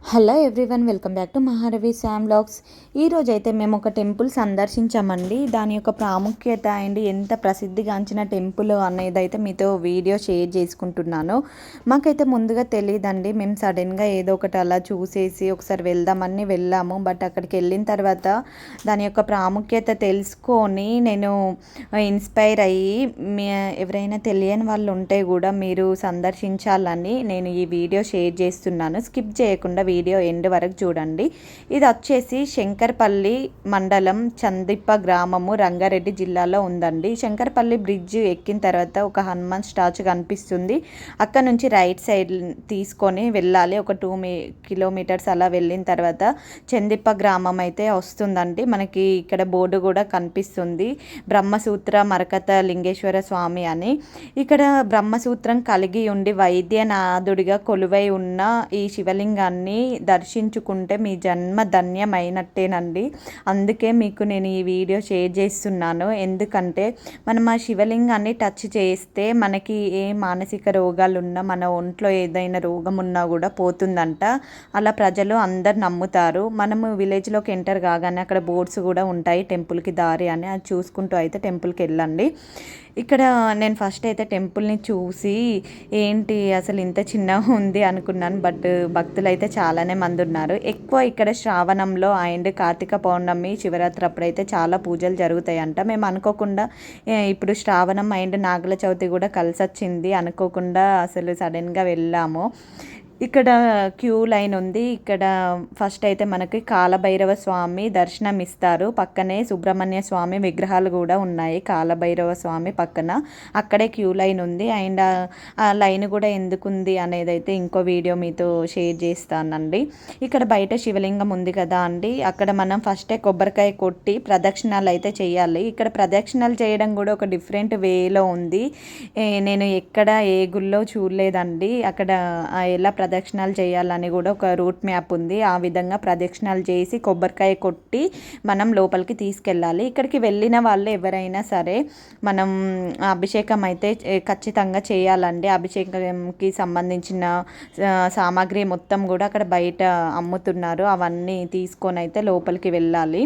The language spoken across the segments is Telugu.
Hello everyone welcome back to Maharavi Sham blogs ఈరోజు అయితే మేము ఒక టెంపుల్ సందర్శించామండి. దాని యొక్క ప్రాముఖ్యత అండ్ ఎంత ప్రసిద్ధిగాంచిన టెంపుల్ అనేది అయితే మీతో వీడియో షేర్ చేసుకుంటున్నాను. మాకైతే ముందుగా తెలియదండి మేము సడన్గా ఏదో ఒకటి అలా చూసేసి ఒకసారి వెళ్దామని వెళ్ళాము. బట్ అక్కడికి వెళ్ళిన తర్వాత దాని యొక్క ప్రాముఖ్యత తెలుసుకొని నేను ఇన్స్పైర్ అయ్యి ఎవరైనా తెలియని వాళ్ళు ఉంటే కూడా మీరు సందర్శించాలని నేను ఈ వీడియో షేర్ చేస్తున్నాను. స్కిప్ చేయకుండా వీడియో ఎండ్ వరకు చూడండి. ఇది వచ్చేసి శంకర్పల్లి మండలం చందిప్ప గ్రామము రంగారెడ్డి జిల్లాలో ఉందండి. శంకర్పల్లి బ్రిడ్జ్ ఎక్కిన తర్వాత ఒక హనుమాన్ స్టాచ్యూ కనిపిస్తుంది. అక్కడ నుంచి రైట్ సైడ్ తీసుకొని వెళ్ళాలి. ఒక టూ మీ కిలోమీటర్స్ అలా వెళ్ళిన తర్వాత చందిప్ప గ్రామం అయితే వస్తుందండి. మనకి ఇక్కడ బోర్డు కూడా కనిపిస్తుంది. బ్రహ్మసూత్ర మరకత లింగేశ్వర స్వామి అని. ఇక్కడ బ్రహ్మసూత్రం కలిగి ఉండి వైద్యనాథుడిగా కొలువై ఉన్న ఈ శివలింగాన్ని దర్శించుకుంటే మీ జన్మ ధన్యమైనట్టేనండి. అందుకే మీకు నేను ఈ వీడియో షేర్ చేస్తున్నాను. ఎందుకంటే మనం ఆ శివలింగాన్ని టచ్ చేస్తే మనకి ఏ మానసిక రోగాలు ఉన్నా మన ఒంట్లో ఏదైనా రోగం ఉన్నా కూడా పోతుందంట. అలా ప్రజలు అందరు నమ్ముతారు. మనము విలేజ్లోకి ఎంటర్ కాగానే అక్కడ బోర్డ్స్ కూడా ఉంటాయి. టెంపుల్కి దారి అని అది చూసుకుంటూ అయితే టెంపుల్కి వెళ్ళండి. ఇక్కడ నేను ఫస్ట్ అయితే టెంపుల్ని చూసి ఏంటి అసలు ఇంత చిన్నగా ఉంది అనుకున్నాను. బట్ భక్తులు అయితే చాలా చాలానే మంది ఉన్నారు. ఎక్కువ ఇక్కడ శ్రావణంలో అండ్ కార్తీక పౌర్ణమి శివరాత్రి అప్పుడైతే చాలా పూజలు జరుగుతాయంట. మేము అనుకోకుండా ఇప్పుడు శ్రావణం అండ్ నాగుల చవితి కూడా కలిసి వచ్చింది అనుకోకుండా అసలు సడన్గా వెళ్ళాము. ఇక్కడ క్యూ లైన్ ఉంది. ఇక్కడ ఫస్ట్ అయితే మనకి కాలభైరవ స్వామి దర్శనం ఇస్తారు పక్కనే సుబ్రహ్మణ్య స్వామి విగ్రహాలు కూడా ఉన్నాయి. కాలభైరవ స్వామి పక్కన అక్కడే క్యూ లైన్ ఉంది. అండ్ ఆ లైన్ కూడా ఎందుకుంది అనేది అయితే ఇంకో వీడియో మీతో షేర్ చేస్తానండి. ఇక్కడ బయట శివలింగం ఉంది కదా అండి. అక్కడ మనం ఫస్టే కొబ్బరికాయ కొట్టి ప్రదక్షిణాలు అయితే చేయాలి. ఇక్కడ ప్రదక్షిణాలు చేయడం కూడా ఒక డిఫరెంట్ వేలో ఉంది. నేను ఎక్కడ ఏ గుళ్ళో చూడలేదండి. అక్కడ ఎలా ప్రదక్షిణాలు చేయాలని కూడా ఒక రూట్ మ్యాప్ ఉంది. ఆ విధంగా ప్రదక్షిణాలు చేసి కొబ్బరికాయ కొట్టి మనం లోపలికి తీసుకెళ్ళాలి. ఇక్కడికి వెళ్ళిన వాళ్ళు ఎవరైనా సరే మనం అభిషేకం అయితే ఖచ్చితంగా చేయాలండి. అభిషేకంకి సంబంధించిన సామాగ్రి మొత్తం కూడా అక్కడ బయట అమ్ముతున్నారు. అవన్నీ తీసుకొని అయితే లోపలికి వెళ్ళాలి.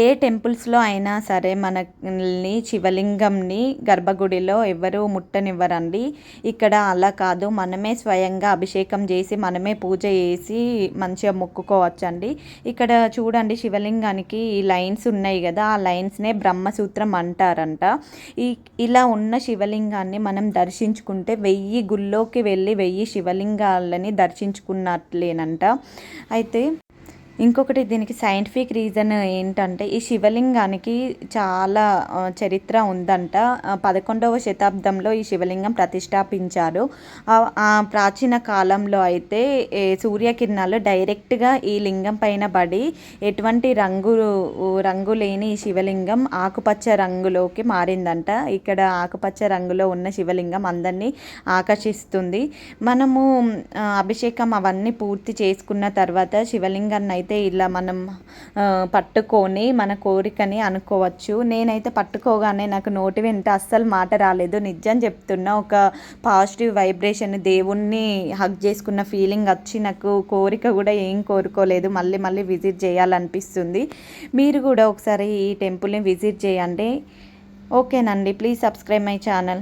ఏ టెంపుల్స్లో అయినా సరే మనల్ని శివలింగంని గర్భగుడిలో ఎవరు ముట్టనివ్వరండి. ఇక్కడ అలా కాదు మనమే స్వయంగా అభిషేకం చేసి మనమే పూజ చేసి మంచిగా మొక్కుకోవచ్చండి. ఇక్కడ చూడండి శివలింగానికి ఈ లైన్స్ ఉన్నాయి కదా ఆ లైన్స్నే బ్రహ్మసూత్రం అంటారంట. ఈ ఇలా ఉన్న శివలింగాన్ని మనం దర్శించుకుంటే వెయ్యి గుళ్ళోకి వెళ్ళి వెయ్యి శివలింగాలని దర్శించుకున్నట్లేనంట. అయితే ఇంకొకటి దీనికి సైంటిఫిక్ రీజన్ ఏంటంటే ఈ శివలింగానికి చాలా చరిత్ర ఉందంట. పదకొండవ శతాబ్దంలో ఈ శివలింగం ప్రతిష్టాపించారు. ఆ ప్రాచీన కాలంలో అయితే సూర్యకిరణాలు డైరెక్ట్గా ఈ లింగం పైన పడి ఎటువంటి రంగు రంగు లేని ఈ శివలింగం ఆకుపచ్చ రంగులోకి మారిందంట. ఇక్కడ ఆకుపచ్చ రంగులో ఉన్న శివలింగం అందరినీ ఆకర్షిస్తుంది. మనము అభిషేకం అవన్నీ పూర్తి చేసుకున్న తర్వాత శివలింగాన్ని అయితే ఇలా మనం పట్టుకొని మన కోరికని అనుకోవచ్చు. నేనైతే పట్టుకోగానే నాకు నోటి వెంట అస్సలు మాట రాలేదు. నిజం చెప్తున్నా ఒక పాజిటివ్ వైబ్రేషన్ దేవుణ్ణి హగ్ చేసుకున్న ఫీలింగ్ వచ్చి నాకు కోరిక కూడా ఏం కోరుకోలేదు. మళ్ళీ మళ్ళీ విజిట్ చేయాలనిపిస్తుంది. మీరు కూడా ఒకసారి ఈ టెంపుల్ని విజిట్ చేయండి. ఓకేనండి ప్లీజ్ సబ్స్క్రైబ్ మై ఛానల్.